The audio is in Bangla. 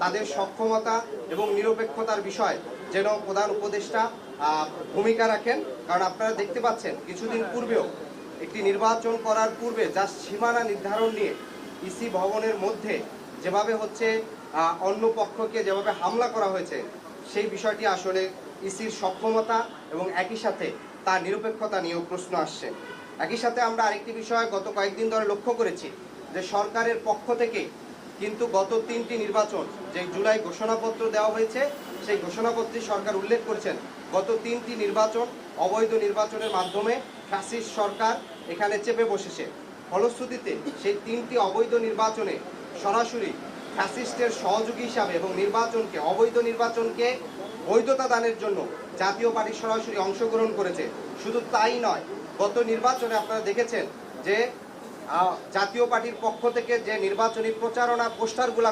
তাদের সক্ষমতা এবং নিরপেক্ষতার বিষয় যেন প্রধান উপদেষ্টা ভূমিকা রাখেন। কারণ আপনারা দেখতে পাচ্ছেন, কিছুদিন পূর্বেও একটি নির্বাচন করার পূর্বে যা সীমানা নির্ধারণ নিয়ে ইসি ভবনের মধ্যে যেভাবে হচ্ছে অন্য পক্ষকে যেভাবে হামলা করা হয়েছে, সেই বিষয়টি আসলে ইসির সক্ষমতা এবং একই সাথে তার নিরপেক্ষতা নিয়েও প্রশ্ন আসছে। একই সাথে আমরা আরেকটি বিষয় গত কয়েকদিন ধরে লক্ষ্য করেছি যে সরকারের পক্ষ থেকে কিন্তু গত তিনটি নির্বাচন যে জুলাই ঘোষণাপত্র দেওয়া হয়েছে, সেই ঘোষণাপত্রে সরকার উল্লেখ করেছেন, গত তিনটি নির্বাচন অবৈধ নির্বাচনের মাধ্যমে ফ্যাসিস্ট সরকার এখানে চেপে বসেছে। ফলশ্রুতিতে সেই তিনটি অবৈধ নির্বাচনে সরাসরি ফ্যাসিস্টের সহযোগী হিসাবে এবং নির্বাচনকে, অবৈধ নির্বাচনকে বৈধতা দানের জন্য জাতীয় পার্টি সরাসরি অংশগ্রহণ করেছে। শুধু তাই নয়, গত নির্বাচনে আপনারা দেখেছেন যে জাতীয় পার্টির পক্ষ থেকে যে নির্বাচনী প্রচারণা পোস্টারগুলা